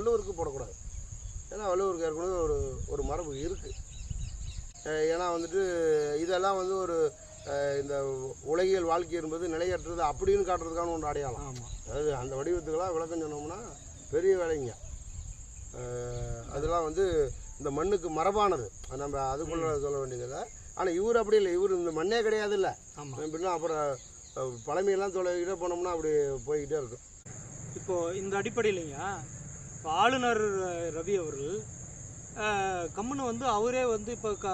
வள்ளுவருக்கு போடக்கூடாது. ஏன்னா வள்ளுவருக்கு ஏற்கனவே ஒரு ஒரு மரபு இருக்குது ஏன்னா வந்துட்டு இதெல்லாம் வந்து ஒரு இந்த உலகியல் வாழ்க்கை என்பது நிலையற்றது அப்படின்னு காட்டுறதுக்கான ஒன்று அடையாளம். அதாவது அந்த வடிவத்துக்கெல்லாம் விளக்கம் சொன்னோம்னா பெரிய வேலைங்க. அதெல்லாம் வந்து இந்த மண்ணுக்கு மரபானது. நம்ம அதுக்குள்ள சொல்ல வேண்டியதில்லை. ஆனால் இவர் அப்படி இல்லை. இவர் இந்த மண்ணே கிடையாது இல்லை அப்படின்னா அப்புறம் பழமையெல்லாம் தொலைகிட்டே போனோம்னா அப்படி போய்கிட்டே இருக்கும். இப்போ இந்த அடிப்படையிலைங்க இப்போ ஆளுநர் ரவி அவர்கள் கம்முன்னு வந்து அவரே வந்து இப்போ க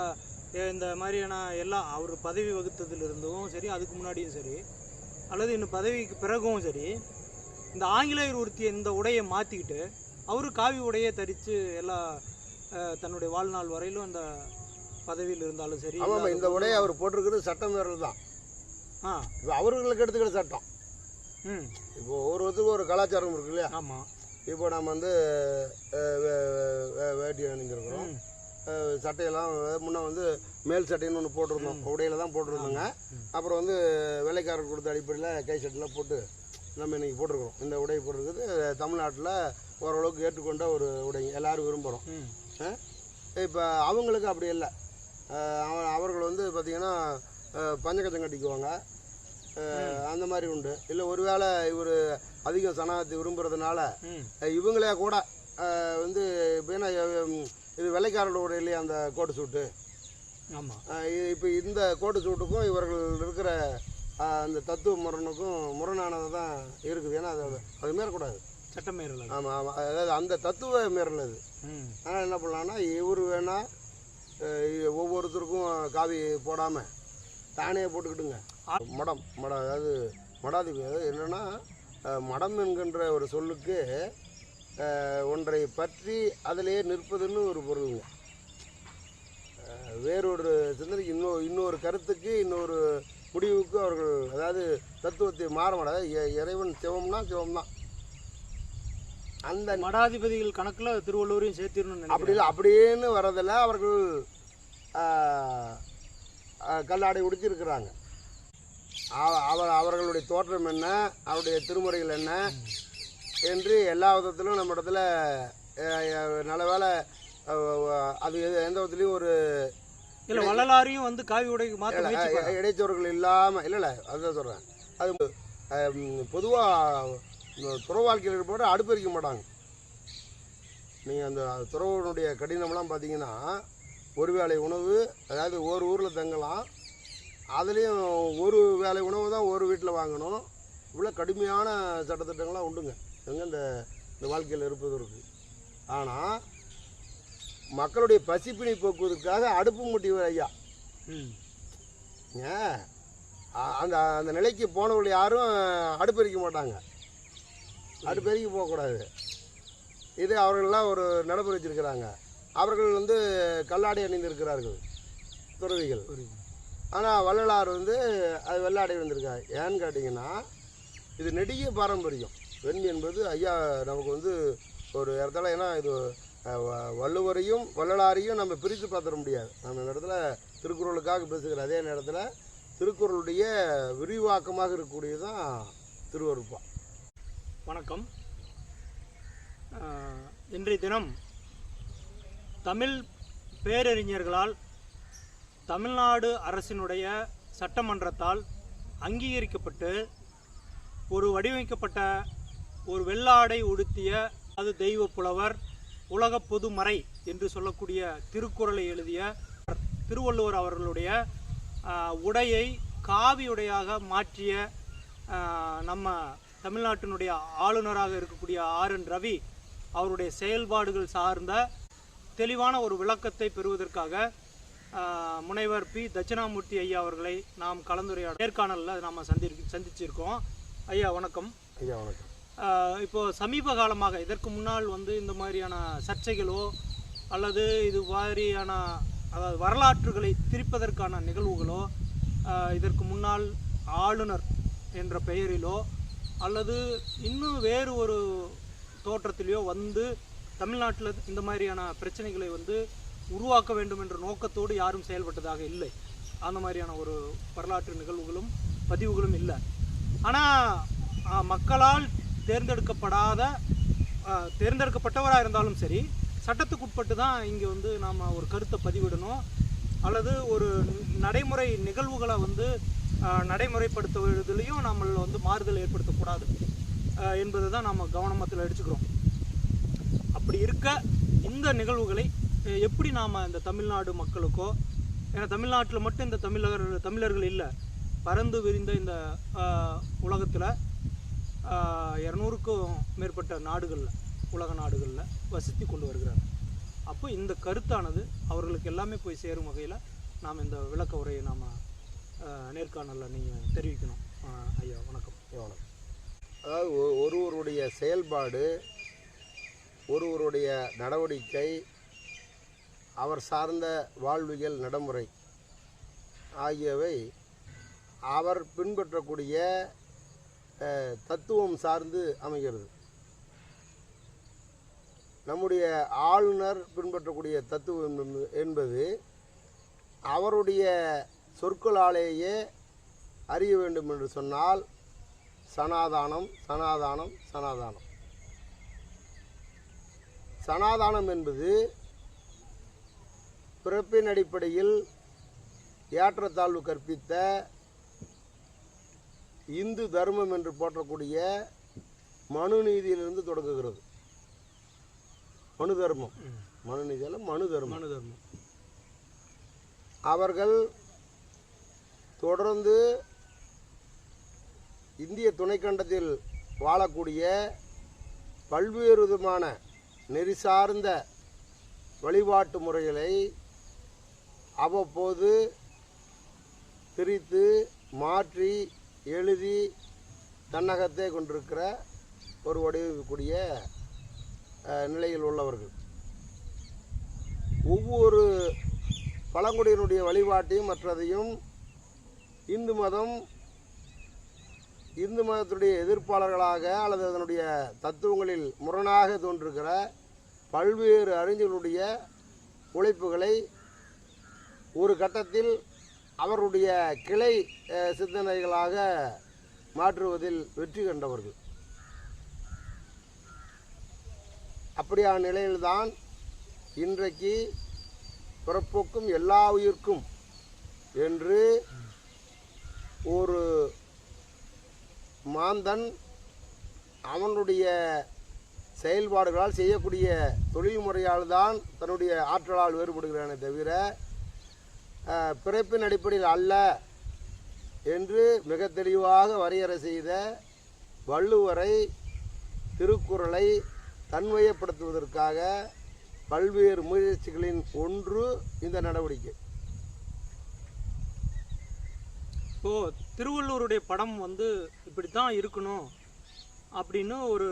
இந்த மாதிரியான எல்லா அவர் பதவி வகுத்ததுலேருந்தும் சரி அதுக்கு முன்னாடியும் சரி அல்லது இன்னும் பதவிக்கு பிறகும் சரி இந்த ஆங்கிலேயர் ஒருத்திய இந்த உடையை மாற்றிக்கிட்டு அவரு காவி உடையை தரித்து எல்லா தன்னுடைய வாழ்நாள் வரையிலும் அந்த பதவியில் இருந்தாலும் சரி ஆமாம் இந்த உடையை அவர் போட்டிருக்கிறது சட்டம் மீறல் தான். ஆ. அவர்களுக்கு எடுத்துக்கிற சட்டம். ம். இப்போ ஒவ்வொருத்தருக்கும் ஒரு கலாச்சாரம் இருக்கு இல்லையா ஆமாம் இப்போ நம்ம வந்து வேட்டி அணிஞ்சிருக்கிறோம். சட்டையெல்லாம் முன்னே வந்து மேல் சட்டைன்னு ஒன்று போட்டிருந்தோம். உடையில தான் போட்டிருந்தோங்க. அப்புறம் வந்து வேலைக்காரர் கொடுத்த அடிப்படையில் கை சட்டெல்லாம் போட்டு நம்ம இன்னைக்கு போட்டிருக்கிறோம். இந்த உடை போட்டிருக்கிறது தமிழ்நாட்டில் ஓரளவுக்கு ஏற்றுக்கொண்ட ஒரு உடை. எல்லாரும் விரும்புகிறோம் இப்போ அவங்களுக்கு அப்படி இல்லை. அவ- அவர்கள் வந்து பார்த்திங்கன்னா பஞ்சக்கச்சம் கட்டிக்குவாங்க. அந்த மாதிரி உண்டு. இல்லை ஒருவேளை இவர் அதிகம் சனாத்தை விரும்புறதுனால இவங்களே கூட வந்து அஹ், இது வெள்ளைக்காரர்களோட இல்லையா அந்த கோட்டு சூட்டு? ஆமாம் இப்போ இந்த கோட்டு சூட்டுக்கும் இவர்கள் இருக்கிற அந்த தத்துவ முரணுக்கும் முரணானது தான் இருக்குது. ஏன்னா அது அது மீறக்கூடாது. சட்டமேறல ஆமாம் ஆமாம் அதாவது அந்த தத்துவ மீறல் அது. அதனால் என்ன பண்ணலான்னா இவர் வேணா அஹ், ஒவ்வொருத்தருக்கும் காவி போடாமல் தானே போட்டுக்கிட்டுங்க. மடம் மடம் அதாவது மடாதிபதி அதாவது என்னென்னா மடம் என்கின்ற ஒரு சொல்லுக்கு ஒன்றை பற்றி அதிலேயே நிற்பதுன்னு ஒரு பொருளுங்க வேறொரு சிந்தனைக்கு இன்னொரு இன்னொரு கருத்துக்கு இன்னொரு முடிவுக்கு அவர்கள் அதாவது தத்துவத்தை மாற மாட்டாது இறைவன் சிவம்னா சிவம் தான் அந்த மடாதிபதிகள் கணக்குல திருவள்ளூரையும் சேர்த்திடணும்னு அப்படி இல்லை அப்படின்னு வரதில் அவர்கள் கல்லாடை உடுத்திருக்கிறாங்க அவ- அவர் அவர்களுடைய தோற்றம் என்ன? அவருடைய திருமுறைகள் என்ன? என்று எல்லா விதத்திலும் நம்ம இடத்துல நல்ல ஆஹ், அது எது- எந்த விதத்துலையும் ஒரு இல்ல வள்ளலாரையும் வந்து காவி உடைக்கு பண்ணாங்க. இடைச்சொற்கள் இல்லாமல் இல்லை இல்லை அதுதான் சொல்கிறேன் அது பொதுவாக துற வாழ்க்கையில் இருப்பவரை அடுப்பறிக்க மாட்டாங்க. நீங்கள் அந்த துறவனுடைய கடினம்லாம் பார்த்தீங்கன்னா ஒரு வேளை உணவு அதாவது ஒரு ஊரில் தங்கலாம் அதுலேயும் ஒரு வேளை உணவு தான் ஒரு வீட்டில் வாங்கணும். இவ்வளோ கடுமையான சட்டத்திட்டங்கள்லாம் உண்டுங்க. எங்கே இந்த இந்த வாழ்க்கையில் இருப்பது இருக்குது ஆனால் மக்களுடைய பசிப்பிணி போக்குவதற்காக அடுப்பு மூட்டிவர் ஐயா. ம். ஏன் அந்த அந்த நிலைக்கு போனவர்கள் யாரும் அடுப்பெரிக்க மாட்டாங்க. அடுப்பெருக்கி போகக்கூடாது. இது அவர்கள்லாம் ஒரு நடைமுறை வச்சிருக்கிறாங்க. அவர்கள் வந்து கல்லாடை அணிந்திருக்கிறார்கள். துறவிகள். ஆனால் வள்ளலார் வந்து அது வெள்ளாடி வந்திருக்காரு ஏன்னு கேட்டிங்கன்னா இது நெடிய பாரம்பரியம். வெண் என்பது ஐயா நமக்கு வந்து ஒரு இடத்துல ஏன்னா இது வ- வள்ளுவரையும் வள்ளலாரையும் நம்ம பிரித்து பார்த்துட முடியாது. நம்ம இந்த இடத்துல திருக்குறளுக்காக பேசுகிற அதே நேரத்தில் திருக்குறளுடைய விரிவாக்கமாக இருக்கக்கூடியது தான் திருவருப்பா. வணக்கம். இன்றைய தினம் தமிழ் பேரறிஞர்களால் தமிழ்நாடு அரசினுடைய சட்டமன்றத்தால் அங்கீகரிக்கப்பட்டு ஒரு வடிவமைக்கப்பட்ட ஒரு வெள்ளாடை உடுத்திய அது தெய்வ புலவர் உலக பொதுமறை என்று சொல்லக்கூடிய திருக்குறளை எழுதிய திருவள்ளுவர் அவர்களுடைய உடையை காவி உடையாக மாற்றிய நம்ம தமிழ்நாட்டினுடைய ஆளுநராக இருக்கக்கூடிய ஆர். என். ரவி அவருடைய செயல்பாடுகள் சார்ந்த தெளிவான ஒரு விளக்கத்தை பெறுவதற்காக முனைவர் பி. தட்சிணாமூர்த்தி ஐயா அவர்களை நாம் கலந்துரையாட நேர்காணலில் நாம் சந்தி சந்திச்சிருக்கோம். ஐயா வணக்கம். ஐயா வணக்கம். ஆஹ் இப்போ சமீப காலமாக இதற்கு முன்னால் வந்து இந்த மாதிரியான சர்ச்சைகளோ அல்லது இது மாதிரியான அதாவது வரலாற்றுகளை திரிப்பதற்கான நிகழ்வுகளோ இதற்கு முன்னால் ஆளுநர் என்ற பெயரிலோ அல்லது இன்னும் வேறு ஒரு தோற்றத்திலேயோ வந்து தமிழ்நாட்டில் இந்த மாதிரியான பிரச்சனைகளை வந்து உருவாக்க வேண்டும் என்ற நோக்கத்தோடு யாரும் செயல்பட்டதாக இல்லை. அந்த மாதிரியான ஒரு வரலாற்று நிகழ்வுகளும் பதிவுகளும் இல்லை. ஆனால் மக்களால் தேர்ந்தெடுக்கப்படாத தேர்ந்தெடுக்கப்பட்டவராக இருந்தாலும் சரி சட்டத்துக்குட்பட்டு தான் இங்கே வந்து நாம் ஒரு கருத்தை பதிவிடணும். அல்லது ஒரு நடைமுறை நிகழ்வுகளை வந்து நடைமுறைப்படுத்துவதிலையும் நம்ம வந்து மாறுதல் ஏற்படுத்தக்கூடாது. என்பது என்பதை தான் நம்ம கவனமத்தில் அடிச்சுக்கிறோம் அப்படி இருக்க இந்த நிகழ்வுகளை எப்படி நாம் இந்த தமிழ்நாடு மக்களுக்கோ ஏன்னா தமிழ்நாட்டில் மட்டும் இந்த தமிழர் தமிழர்கள் இல்லை பறந்து விரிந்த இந்த உலகத்தில் இரநூறுக்கும் மேற்பட்ட நாடுகளில் உலக நாடுகளில் வசித்து கொண்டு வருகிறார்கள் அப்போ இந்த கருத்தானது அவர்களுக்கு எல்லாமே போய் சேரும் வகையில் நாம் இந்த விளக்க உரையை நாம் நேர்காணலில் நீங்கள் தெரிவிக்கணும். ஐயா வணக்கம். வணக்கம். அதாவது ஒ- ஒருவருடைய செயல்பாடு ஒருவருடைய நடவடிக்கை அவர் சார்ந்த வாழ்வியல் நடைமுறை ஆகியவை அவர் பின்பற்றக்கூடிய தத்துவம் சார்ந்து அமைகிறது. நம்முடைய ஆளுநர் பின்பற்றக்கூடிய தத்துவம் என்பது- என்பது அவருடைய சொற்களாலேயே அறிய வேண்டும் என்று சொன்னால் சனாதானம் சனாதானம் சனாதானம். சனாதானம் என்பது பிறப்பின் அடிப்படையில் ஏற்றத்தாழ்வு கற்பித்த இந்து தர்மம் என்று போற்றக்கூடிய மனு நீதியிலிருந்து தொடங்குகிறது. மனு தர்மம். மனு நீதியில் மனு தர்மம். மனு தர்மம். அவர்கள் தொடர்ந்து இந்திய துணைக்கண்டத்தில் வாழக்கூடிய பல்வேறு விதமான நெறி சார்ந்த வழிபாட்டு முறைகளை அவ்வப்போது பிரித்து மாற்றி எழுதி தன்னகத்தே கொண்டிருக்கிற ஒரு வடிவக்கூடிய நிலையில் உள்ளவர்கள். ஒவ்வொரு பழங்குடியினுடைய வழிபாட்டையும் மற்றதையும் இந்து மதம் இந்து மதத்துடைய எதிர்ப்பாளர்களாக அல்லது அதனுடைய தத்துவங்களில் முரணாக தோன்றுகிற பல்வேறு அறிஞர்களுடைய உழைப்புகளை ஒரு கட்டத்தில் அவருடைய கிளை சிந்தனைகளாக மாற்றுவதில் வெற்றி கண்டவர்கள். அப்படியான நிலையில்தான் இன்றைக்கு பிறப்போக்கும் எல்லா உயிர்க்கும் என்று ஒரு மாந்தன் அவனுடைய செயல்பாடுகளால் செய்யக்கூடிய தொழில் முறையால் தான் தன்னுடைய ஆற்றலால் வேறுபடுகிறானே தவிர பிறப்பின் அடிப்படையில் அல்ல என்று மிக தெளிவாக வரையறை செய்த வள்ளுவரை திருக்குறளை தன்மையப்படுத்துவதற்காக பல்வேறு முயற்சிகளின் ஒன்று இந்த நடவடிக்கை. இப்போ திருவள்ளூருடைய படம் வந்து இப்படி தான் இருக்கணும் அப்படின்னு ஒரு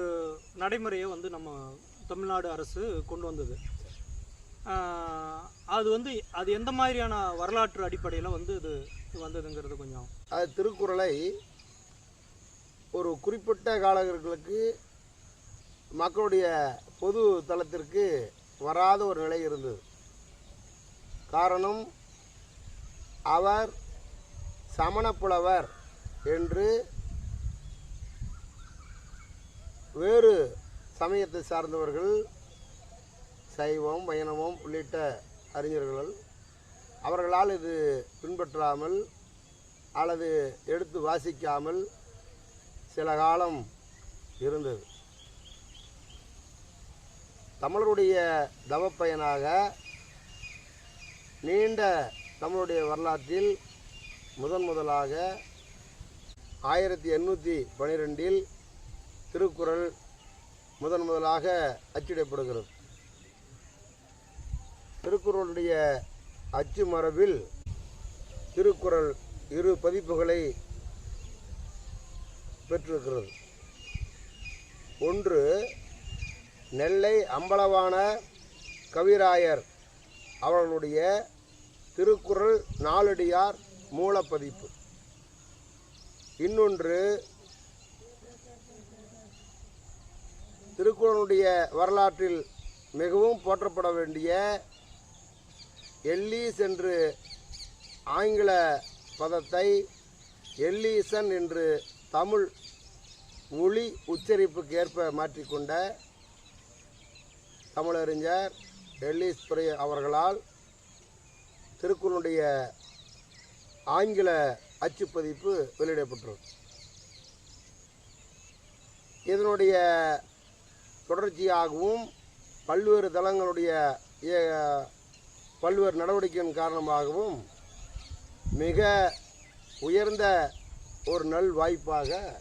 நடைமுறையை வந்து நம்ம தமிழ்நாடு அரசு கொண்டு வந்தது. அது வந்து அது எந்த மாதிரியான வரலாற்று அடிப்படையில் வந்து இது வந்ததுங்கிறது கொஞ்சம். அது திருக்குறளை ஒரு குறிப்பிட்ட காலகர்களுக்கு மக்களுடைய பொது தளத்திற்கு வராத ஒரு நிலை இருந்தது. காரணம் அவர் சமணப்புலவர் என்று வேறு சமயத்தை சார்ந்தவர்கள் சைவம் வைணவம் உள்ளிட்ட அறிஞர்கள் அவர்களால் இது பின்பற்றாமல் அல்லது எடுத்து வாசிக்காமல் சில காலம் இருந்தது. தமிழருடைய தவப்பயனாக நீண்ட தமிழுடைய வரலாற்றில் முதன் முதலாக ஆயிரத்தி எண்ணூற்றி பனிரெண்டில் திருக்குறள் முதன் முதலாக அச்சிடப்படுகிறது. திருக்குறளுடைய அச்சு மரபில் திருக்குறள் இரு பதிப்புகளை பெற்றிருக்கிறது. ஒன்று நெல்லை அம்பலவான கவிராயர் அவர்களுடைய திருக்குறள் நாளடியார் மூலப்பதிப்பு. இன்னொன்று திருக்குறளுடைய வரலாற்றில் மிகவும் போற்றப்பட வேண்டிய எல்லீஸ் என்று ஆங்கில பதத்தை எல்லீசன் என்று தமிழ் ஒளி உச்சரிப்புக்கு ஏற்ப மாற்றிக்கொண்ட தமிழறிஞர் எல்லீஸ் துறை அவர்களால் திருக்குறளுடைய ஆங்கில அச்சுப்பதிப்பு வெளியிடப்பட்டுள்ளது. இதனுடைய தொடர்ச்சியாகவும் பல்வேறு தளங்களுடைய இய- பல்வேறு நடவடிக்கையின் காரணமாகவும் மிக உயர்ந்த ஒரு நல் வாய்ப்பாக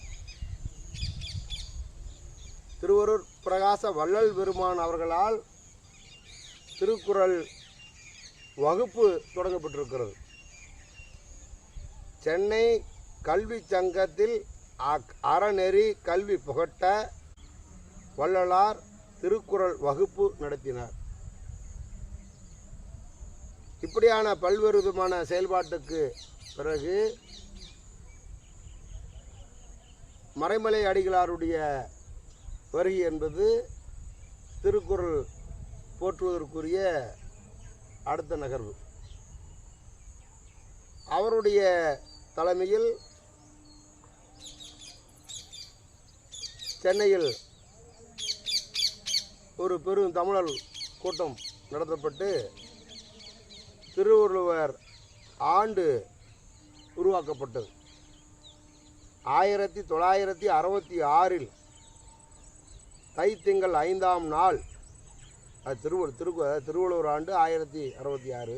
திருவரூர் பிரகாச வள்ளல் பெருமான் அவர்களால் திருக்குறள் வகுப்பு தொடங்கப்பட்டிருக்கிறது. சென்னை கல்வி சங்கத்தில் அக்- அறநெறி கல்வி புகட்ட வள்ளலார் திருக்குறள் வகுப்பு நடத்தினார். இப்படியான பல்வேறு விதமான செயல்பாட்டுக்கு பிறகு மறைமலை அடிகளாருடைய வருகை என்பது திருக்குறள் போற்றுவதற்குரிய அடுத்த நகர்வு. அவருடைய தலைமையில் சென்னையில் ஒரு பெரும் தமிழர் கூட்டம் நடத்தப்பட்டு திருவள்ளுவர் ஆண்டு உருவாக்கப்பட்டது. ஆயிரத்தி தொள்ளாயிரத்தி அறுபத்தி ஆறில் தைத்திங்கள் ஐந்தாம் நாள் அது திருவள்ளு திருக்கு திருவள்ளுவர் ஆண்டு ஆயிரத்தி அறுபத்தி ஆறு.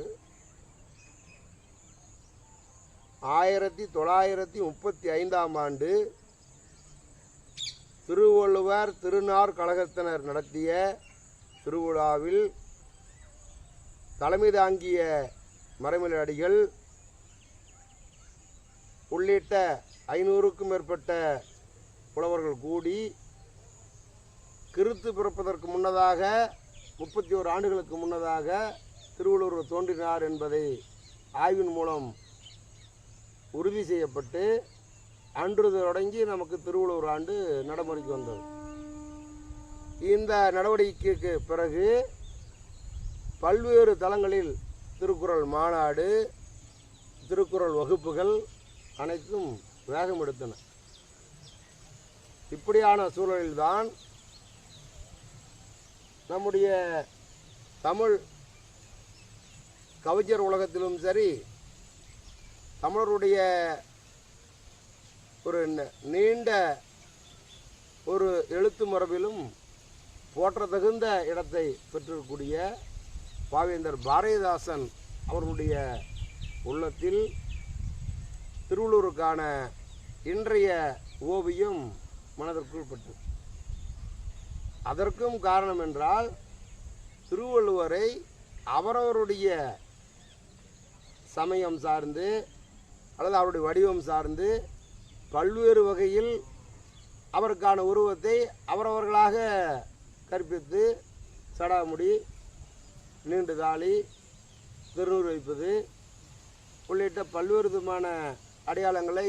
ஆயிரத்தி தொள்ளாயிரத்தி முப்பத்தி ஐந்தாம் ஆண்டு திருவள்ளுவர் திருநார் கழகத்தினர் நடத்திய திருவிழாவில் தலைமை தாங்கிய மறைமலை அடிகள் உள்ளிட்ட ஐநூறுக்கும் மேற்பட்ட புலவர்கள் கூடி கிறித்து பிறப்பதற்கு முன்னதாக முப்பத்தி ஓரு ஆண்டுகளுக்கு முன்னதாக திருவள்ளுவர் தோன்றினார் என்பதை ஆய்வின் மூலம் உறுதி செய்யப்பட்டு அன்று தொடங்கி நமக்கு திருவள்ளுவர் ஆண்டு நடைமுறைக்கு வந்தது. இந்த நடவடிக்கைக்கு பிறகு பல்வேறு தளங்களில் திருக்குறள் மாநாடு திருக்குறள் வகுப்புகள் அனைத்தும் வேகம் எடுத்தன. இப்படியான சூழலில்தான் நம்முடைய தமிழ் கவிஞர் உலகத்திலும் சரி தமிழருடைய ஒரு நீண்ட ஒரு எழுத்து மரபிலும் போற்றத்தகுந்த இடத்தை பெற்றிருக்கக்கூடிய பாவேந்தர் பாரதிதாசன் அவர்களுடைய உள்ளத்தில் திருவள்ளூருக்கான இன்றைய ஓவியம் மனதிற்குள் பட்டது அதற்கும் காரணம் என்றால் திருவள்ளுவரை அவரவருடைய சமயம் சார்ந்து அல்லது அவருடைய வடிவம் சார்ந்து பல்வேறு வகையில் அவருக்கான உருவத்தை அவரவர்களாக கற்பித்து சடாமுடி பன்னெண்டு தாலி திருநூறு வைப்பது உள்ளிட்ட பல்வேறு விதமான அடையாளங்களை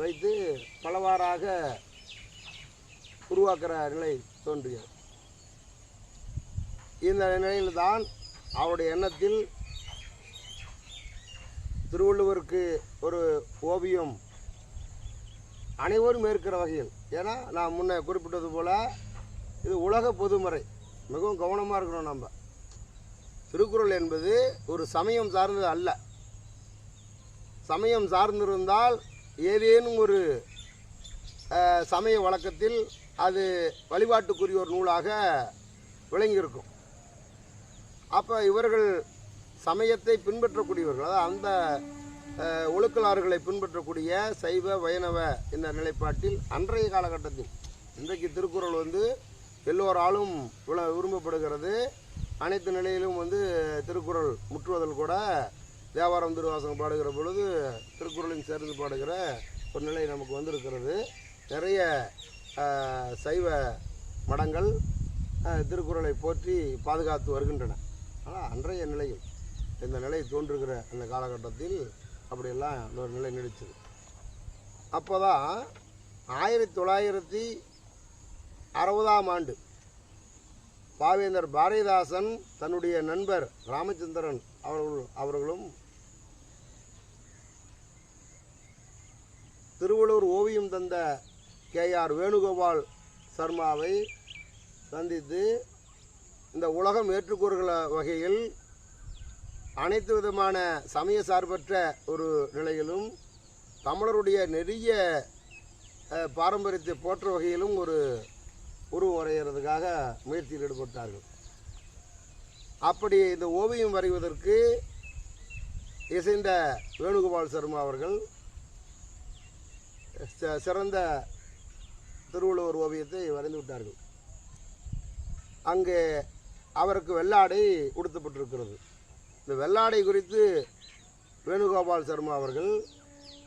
வைத்து பலவாறாக உருவாக்குற நிலை தோன்றியது இந்த நிலையில்தான் அவருடைய எண்ணத்தில் திருவள்ளுவருக்கு ஒரு ஓவியம் அனைவரும் ஏற்கிற வகையில். ஏன்னா நான் முன்னே குறிப்பிட்டது போல் இது உலக பொதுமறை. மிகவும் கவனமாக இருக்கணும் நம்ம. திருக்குறள் என்பது ஒரு சமயம் சார்ந்தது அல்ல. சமயம் சார்ந்திருந்தால் ஏதேனும் ஒரு சமய வழக்கத்தில் அது வழிபாட்டுக்குரிய ஒரு நூலாக விளங்கியிருக்கும். அப்போ இவர்கள் சமயத்தை பின்பற்றக்கூடியவர்கள் அதாவது அந்த ஒழுக்கலாறுகளை பின்பற்றக்கூடிய சைவ வைணவ இந்த நிலைப்பாட்டில் அன்றைய காலகட்டத்தில் இன்றைக்கு திருக்குறள் வந்து எல்லோராலும் விள- விரும்பப்படுகிறது. அனைத்து நிலையிலும் வந்து திருக்குறள் முற்றுவதில் கூட தேவாரம் திருவாசகம் பாடுகிற பொழுது திருக்குறளையும் சேர்ந்து பாடுகிற ஒரு நிலை நமக்கு வந்திருக்கிறது. நிறைய சைவ மடங்கள் திருக்குறளை போற்றி பாதுகாத்து வருகின்றன. ஆனால் அன்றைய நிலையில் இந்த நிலை தோன்றுகிற அந்த காலகட்டத்தில் அப்படியெல்லாம் ஒரு நிலை நீடிச்சது அப்போ தான் ஆயிரத்தி தொள்ளாயிரத்தி அறுபதாம் ஆண்டு பாவேந்தர் பாரதிதாசன் தன்னுடைய நண்பர் ராமச்சந்திரன் அவர்கள் அவர்களும் திருவள்ளூர் ஓவியம் தந்த கே ஆர் வேணுகோபால் சர்மாவை சந்தித்து இந்த உலகம் ஏற்றுக்கூறுகிற வகையில் அனைத்து விதமான சமய சார்பற்ற ஒரு நிலையிலும் தமிழருடைய நெறிய பாரம்பரியத்தை போற்ற வகையிலும் ஒரு உருவம் வரைகிறதுக்காக முயற்சியில் ஈடுபட்டார்கள். அப்படி இந்த ஓவியம் வரைவதற்கு இசைந்த வேணுகோபால் சர்மா அவர்கள் ச- சிறந்த திருவள்ளுவர் ஓவியத்தை வரைந்து விட்டார்கள். அங்கே அவருக்கு வெள்ளாடை உடுத்தப்பட்டிருக்கிறது. இந்த வெள்ளாடை குறித்து வேணுகோபால் சர்மா அவர்கள்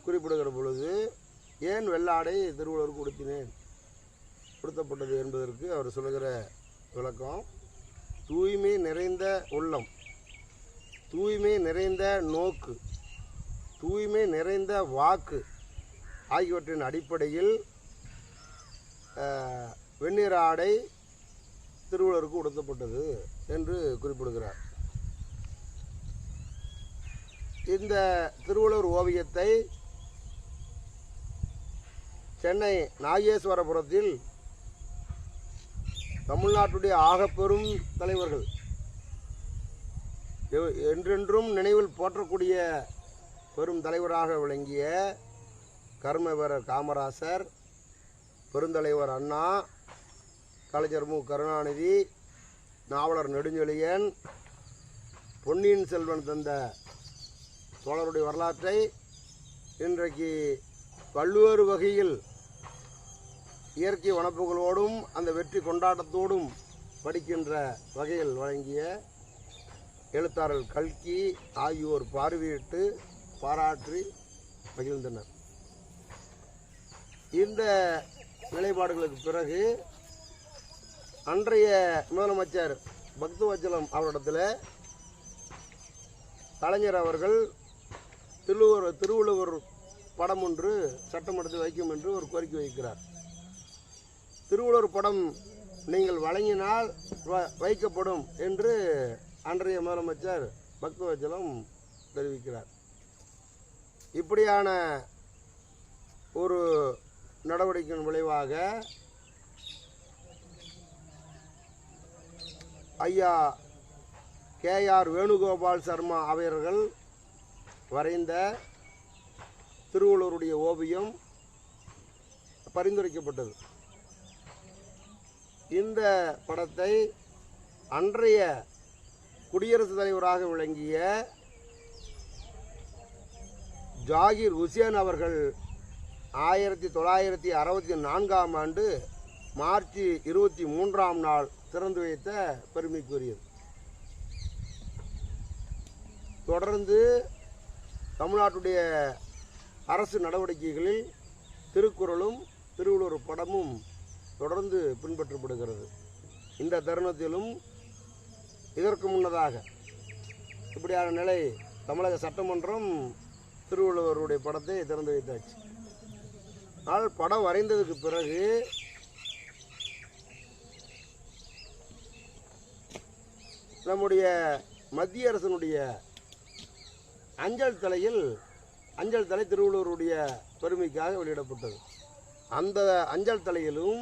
குறிப்பிடுகிற பொழுது ஏன் வெள்ளாடை திருவள்ளுவருக்கு உடுத்தினேன்? உடுத்தப்பட்டது என்பதற்கு அவர் சொல்லுகிற விளக்கம் தூய்மை நிறைந்த உள்ளம் தூய்மை நிறைந்த நோக்கு தூய்மை நிறைந்த வாக்கு ஆகியவற்றின் அடிப்படையில் வெந்நீர் வெண்ணிற ஆடை திருவள்ளுவருக்கு உடுத்தப்பட்டது என்று குறிப்பிடுகிறார். இந்த திருவள்ளுவர் ஓவியத்தை சென்னை நாகேஸ்வரபுரத்தில் தமிழ்நாட்டுடைய ஆகப்பெரும் தலைவர்கள். என்றென்றும் நினைவில் போற்றக்கூடிய பெரும் தலைவராக விளங்கிய கர்மவீரர் காமராசர் பெருந்தலைவர் அண்ணா கலைஞர் மு. கருணாநிதி நாவலர் நெடுஞ்செழியன் பொன்னியின் செல்வன் தந்த சோழருடைய வரலாற்றை இன்றைக்கு பல்வேறு வகையில் இயற்கை வனப்புகளோடும் அந்த வெற்றி கொண்டாட்டத்தோடும் படிக்கின்ற வகையில் வழங்கிய எழுத்தாளர் கல்கி ஆகியோர் பார்வையிட்டு பாராற்றி மகிழ்ந்தனர். இந்த நிலைப்பாடுகளுக்கு பிறகு அன்றைய முதலமைச்சர் பக்தவச்சலம் அவரிடத்தில் கலைஞர் அவர்கள் திருவள்ளுவர் திருவள்ளுவர் படம் ஒன்று சட்டமன்றத்தில் வைக்கும் என்று ஒரு கோரிக்கை வைக்கிறார். திருவள்ளுவர் படம் நீங்கள் வழங்கினால் வ- வைக்கப்படும் என்று அன்றைய முதலமைச்சர் பக்தவச்சலம் தெரிவிக்கிறார். இப்படியான ஒரு நடவடிக்கையின் விளைவாக ஐயா கேஆர் வேணுகோபால் சர்மா அவர்கள் வரைந்த திருவள்ளுவருடைய ஓவியம் பரிந்துரைக்கப்பட்டது. இந்த படத்தை அன்றைய குடியரசுத் தலைவராக விளங்கிய ஜாகிர் ஹுசேன் அவர்கள் ஆயிரத்தி தொள்ளாயிரத்தி அறுபத்தி நான்காம் ஆண்டு மார்ச் இருபத்தி மூன்றாம் நாள் திறந்து வைத்த பெருமைக்குரியது. தொடர்ந்து தமிழ்நாட்டுடைய அரசு நடவடிக்கைகளில் திருக்குறளும் திருவள்ளுவர் படமும் தொடர்ந்து பின்பற்றப்படுகிறது. இந்த தருணத்திலும் இதற்கு முன்னதாக இப்படியான நிலை தமிழக சட்டமன்றம் திருவள்ளுவருடைய படத்தை திறந்து வைத்தாச்சு. ஆனால் படம் வரைந்ததுக்கு பிறகு நம்முடைய மத்திய அரசினுடைய அஞ்சல் தலையில் அஞ்சல் தலை திருவள்ளுவருடைய பெருமைக்காக வெளியிடப்பட்டது. அந்த அஞ்சல் தலையிலும்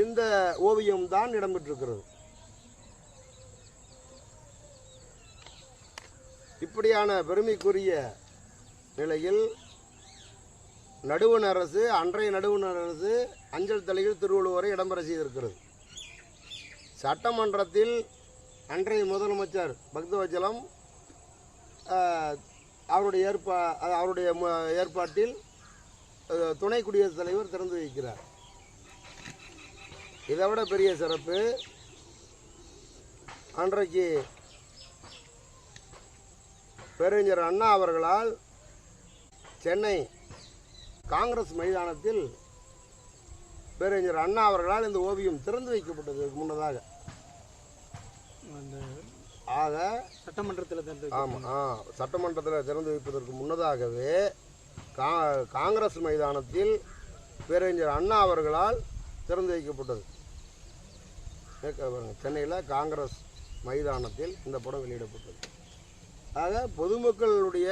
இந்த ஓவியம் தான் இடம்பெற்றிருக்கிறது. இப்படியான பெருமைக்குரிய நிலையில் நடுவண் அரசு அன்றைய நடுவண் அரசு அஞ்சல் தலையில் திருவள்ளுவரை இடம்பெற செய்திருக்கிறது. சட்டமன்றத்தில் அன்றைய முதலமைச்சர் பக்தவச்சலம் அவருடைய ஏற்பா அவருடைய ஏற்பாட்டில் துணை குடியரசுத் தலைவர் திறந்து வைக்கிறார். இதை விட பெரிய சிறப்பு. அன்றைக்கு பேரறிஞர் அண்ணா அவர்களால் சென்னை காங்கிரஸ் மைதானத்தில் பேரறிஞர் அண்ணா அவர்களால் இந்த ஓவியம் திறந்து வைக்கப்பட்டது முன்னதாக. ஆக சட்டமன்றத்தில் தந்து ஆமாம் ஆ சட்டமன்றத்தில் திறந்து வைப்பதற்கு முன்னதாகவே கா காங்கிரஸ் மைதானத்தில் பேரறிஞர் அண்ணா அவர்களால் திறந்து வைக்கப்பட்டது. சென்னையில் காங்கிரஸ் மைதானத்தில் இந்த படம் வெளியிடப்பட்டது. ஆக பொதுமக்களுடைய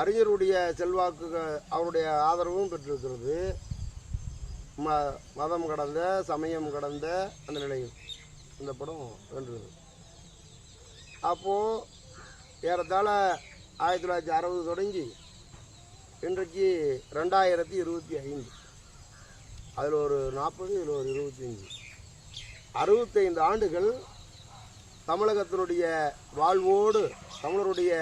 அறிஞருடைய செல்வாக்கு அவருடைய ஆதரவும் பெற்றிருக்கிறது. ம மதம் கடந்த சமயம் கடந்த அந்த நிலையில் இந்த படம் வென்றது. அப்போது ஏறத்தாழ ஆயிரத்தி தொள்ளாயிரத்தி அறுபது தொடங்கி இன்றைக்கு ரெண்டாயிரத்தி இருபத்தி ஐந்து. அதில் ஒரு நாற்பது இதில் ஒரு இருபத்தஞ்சி அறுபத்தைந்து ஆண்டுகள் தமிழகத்தினுடைய வாழ்வோடு தமிழருடைய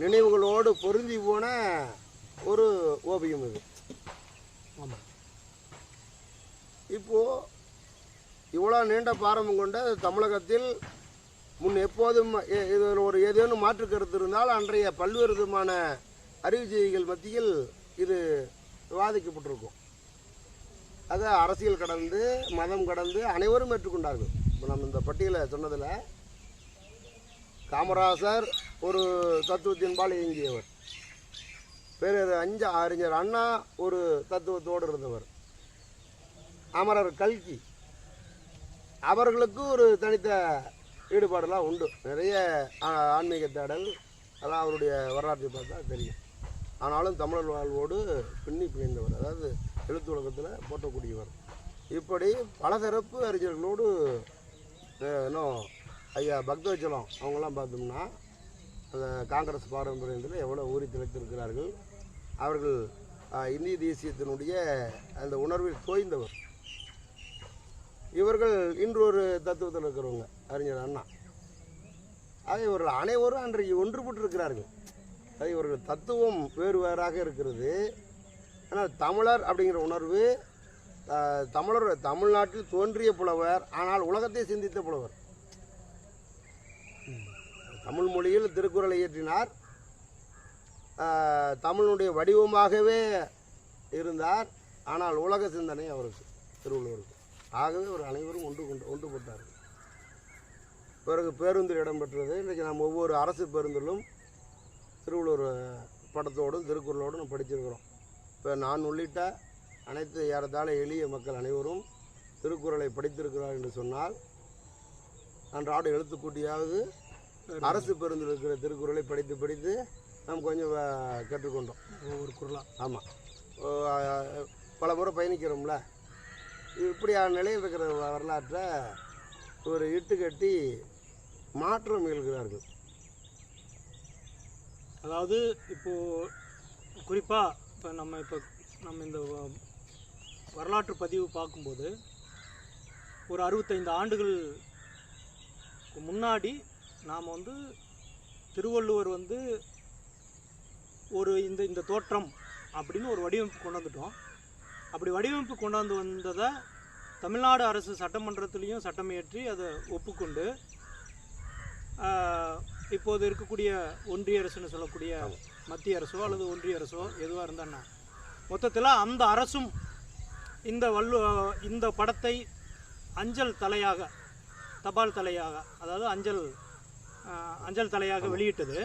நினைவுகளோடு பொருந்தி போன ஒரு ஓவியம் இது. ஆமாம் இப்போது இவ்வளோ நீண்ட பாரம்பரியம் கொண்ட தமிழகத்தில் முன் எப்போதும் இதில் ஒரு ஏதேனும் மாற்று கருத்து இருந்தால் அன்றைய பல்வேறு விதமான அறிவு செய்திகள் மத்தியில் இது விவாதிக்கப்பட்டிருக்கும். அது அரசியல் கடந்து மதம் கடந்து அனைவரும் ஏற்றுக்கொண்டார்கள். இப்போ நம்ம இந்த பட்டியலை சொன்னதில் காமராசர் ஒரு தத்துவத்தின்பால் இயங்கியவர். பேர் அஞ்சு அறிஞர் அண்ணா ஒரு தத்துவத்தோடு இருந்தவர். அமரர் கல்கி. அவர்களுக்கு ஒரு தனித்த ஈடுபாடெல்லாம் உண்டு. நிறைய ஆன்மீக தேடல் அதெல்லாம் அவருடைய வரலாற்றை பார்த்தா தெரியும். ஆனாலும் தமிழர் வாழ்வோடு பின்னி பிணைந்தவர். அதாவது எழுத்து உலகத்தில் போற்றக்கூடியவர் இப்படி பலதரப்பு அறிஞர்களோடு இன்னும் ஐயா பக்தவச்சலம் அவங்கெல்லாம் பார்த்தோம்னா அந்த காங்கிரஸ் பாரம்பரியத்தில் எவ்வளோ ஊறி திளைத்திருக்கிறார்கள். அவர்கள் இந்திய தேசியத்தினுடைய அந்த உணர்வில் தோய்ந்தவர். இவர்கள் இன்று ஒரு தத்துவத்தில் இருக்கிறவங்க அறிஞர் அண்ணா. ஆக இவர்கள் அனைவரும் அன்றைக்கு ஒன்றுபட்டிருக்கிறார்கள். அது இவர்கள் தத்துவம் வேறு வேறாக இருக்கிறது. ஆனால் தமிழர் அப்படிங்கிற உணர்வு தமிழர் தமிழ்நாட்டில் தோன்றிய புலவர் ஆனால் உலகத்தை சிந்தித்த புலவர். தமிழ் மொழியில் திருக்குறளை இயற்றினார். தமிழுடைய வடிவமாகவே இருந்தார். ஆனால் உலக சிந்தனை அவருக்கு திருவள்ளுவருக்கு. ஆகவே ஒரு அனைவரும் ஒன்று கொண்டு ஒன்றுபட்டார்கள் பிறகு பேருந்தில் இடம்பெற்றது இன்றைக்கி நம்ம ஒவ்வொரு அரசு பேருந்திலும் திருவள்ளுவர் படத்தோடும் திருக்குறளோடும் நம்ம படிச்சிருக்கிறோம். இப்போ நான் உள்ளிட்ட அனைத்து ஏறத்தாழ எளிய மக்கள் அனைவரும் திருக்குறளை படித்திருக்கிறார் என்று சொன்னால் அன்றாட எழுத்துக்கூட்டியாவது அரசு பேருந்தில் இருக்கிற திருக்குறளை படித்து படித்து நாம் கொஞ்சம் கற்றுக்கொண்டோம். ஒவ்வொரு குரலாக ஆமாம் பல முறை பயணிக்கிறோம்ல. இப்படியான நிலையில் இருக்கிற வரலாற்றை ஒரு இட்டு கட்டி மாற்றம் நிகழ்கிறார்கள் அதாவது இப்போது குறிப்பாக இப்போ நம்ம இப்போ நம்ம இந்த வரலாற்று பதிவு பார்க்கும்போது ஒரு அறுபத்தைந்து ஆண்டுகள் முன்னாடி நாம் வந்து திருவள்ளுவர் வந்து ஒரு இந்த இந்த தோற்றம் அப்படின்னு ஒரு வடிவமைப்பு கொண்டாந்துட்டோம். அப்படி வடிவமைப்பு கொண்டாந்து வந்ததை தமிழ்நாடு அரசு சட்டமன்றத்திலையும் சட்டம் அதை ஒப்புக்கொண்டு இப்போது இருக்கக்கூடிய ஒன்றிய அரசுன்னு சொல்லக்கூடிய மத்திய அரசோ அல்லது ஒன்றிய அரசோ எதுவாக இருந்தான்னா மொத்தத்தில் அந்த அரசும் இந்த வல்லு இந்த படத்தை அஞ்சல் தலையாக தபால் தலையாக அதாவது அஞ்சல் அஞ்சல் தலையாக வெளியிட்டது.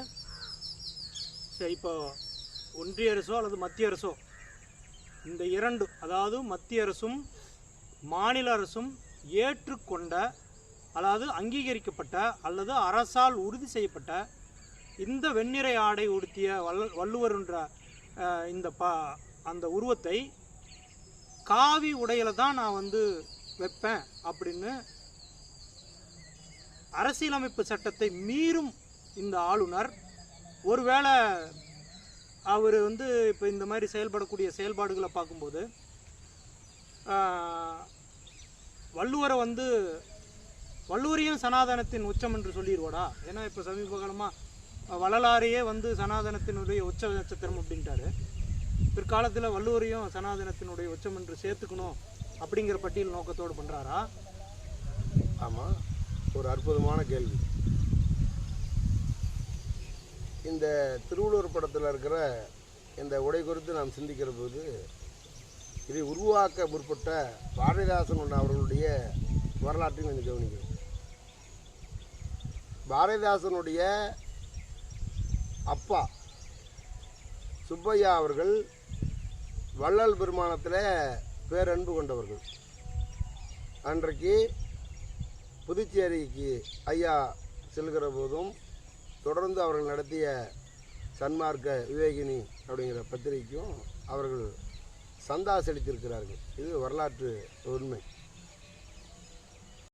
சரி இப்போ ஒன்றிய அரசோ அல்லது மத்திய அரசோ இந்த இரண்டு அதாவது மத்திய அரசும் மாநில அரசும் ஏற்றுக்கொண்ட அதாவது அங்கீகரிக்கப்பட்ட அல்லது அரசால் உறுதி செய்யப்பட்ட இந்த வெண்ணிறை ஆடை உடுத்திய வல் வள்ளுவர்ன்ற என்ற இந்த ப அந்த உருவத்தை காவி உடையில தான் நான் வந்து வைப்பேன் அப்படின்னு அரசியலமைப்பு சட்டத்தை மீறும் இந்த ஆளுநர் ஒருவேளை அவர் வந்து இப்போ இந்த மாதிரி செயல்படக்கூடிய செயல்பாடுகளை பார்க்கும்போது வள்ளுவரை வந்து வள்ளுவரையும் சனாதனத்தின் உச்சம் என்று சொல்லிடுவோடா? ஏன்னா இப்போ சமீப காலமாக வள்ளலாரையே வந்து சனாதனத்தினுடைய உச்ச நட்சத்திரம் அப்படின்ட்டாரு. பிற்காலத்தில் வள்ளுவரையும் சனாதனத்தினுடைய உச்சம் என்று சேர்த்துக்கணும் அப்படிங்கிற பட்டியல் நோக்கத்தோடு பண்ணுறாரா ஆமாம் ஒரு அற்புதமான கேள்வி. இந்த திருவள்ளுவர் படத்தில் இருக்கிற இந்த உடை குறித்து நாம் சிந்திக்கிற போது இதை உருவாக்க முற்பட்ட பாரதிதாசன் அவர்களுடைய வரலாற்றையும் கொஞ்சம் கவனிக்கணும். பாரதிதாசனுடைய அப்பா. சுப்பையா அவர்கள் வள்ளல் பெருமானத்தில் பேரன்பு கொண்டவர்கள். அன்றைக்கு புதுச்சேரிக்கு ஐயா செல்கிற போதும் தொடர்ந்து அவர்கள் நடத்திய சன்மார்க்க விவேகினி அப்படிங்கிற பத்திரிகைக்கும் அவர்கள் சந்தா செலுத்தியிருக்கிறார்கள். இது வரலாற்று உண்மை.